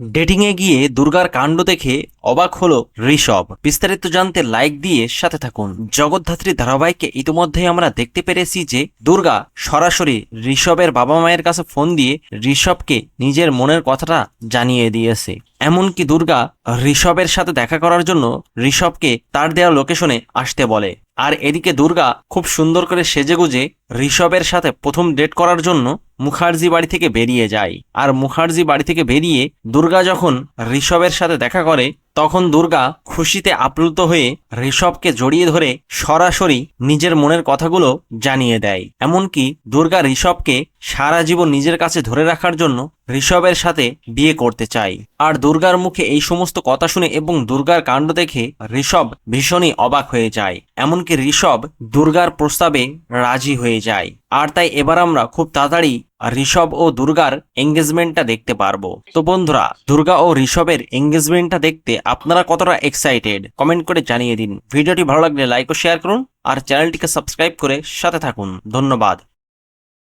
Dating এ গিয়ে দুর্গার কাণ্ড দেখে অবাক হলো ঋষভ। বিস্তারিত জানতে লাইক দিয়ে সাথে থাকুন। জগদ্ধাত্রী ধারাবাহিককে ইতিমধ্যেই আমরা দেখতে পেরেছি যে দুর্গা সরাসরি ঋষভের বাবা মায়ের কাছে ফোন দিয়ে ঋষভকে নিজের মনের কথাটা জানিয়ে দিয়েছে। এমনকি দুর্গা ঋষভের সাথে দেখা করার জন্য ঋষভকে তার দেওয়া লোকেশনে আসতে বলে। আর এদিকে দুর্গা খুব সুন্দর করে সেজে গুজে ঋষভের সাথে প্রথম ডেট করার জন্য মুখার্জি বাড়ি থেকে বেরিয়ে যায়। আর মুখার্জি বাড়ি থেকে বেরিয়ে দুর্গা যখন ঋষভের সাথে দেখা করে, তখন দুর্গা খুশিতে আপ্লুত হয়ে ঋষভকে জড়িয়ে ধরে সরাসরি নিজের মনের কথাগুলো জানিয়ে দেয়। এমনকি দুর্গা ঋষভকে সারা জীবন নিজের কাছে ধরে রাখার জন্য ঋষভের সাথে বিয়ে করতে চাই। আর দুর্গার মুখে এই সমস্ত কথা শুনে এবং দুর্গার কাণ্ড দেখে ঋষভ ভীষণই অবাক হয়ে যায়। এমনকি ঋষভ দুর্গার প্রস্তাবে রাজি হয়ে যায়। আর তাই এবার আমরা খুব তাড়াতাড়ি ঋষভ ও দুর্গার এঙ্গেজমেন্টটা দেখতে পারব। তো বন্ধুরা, দুর্গা ও ঋষভের এঙ্গেজমেন্টটা দেখতে আপনারা কতটা এক্সাইটেড কমেন্ট করে জানিয়ে দিন। ভিডিওটি ভালো লাগলে লাইক ও শেয়ার করুন। আর চ্যানেলটিকে সাবস্ক্রাইব করে সাথে থাকুন। ধন্যবাদ।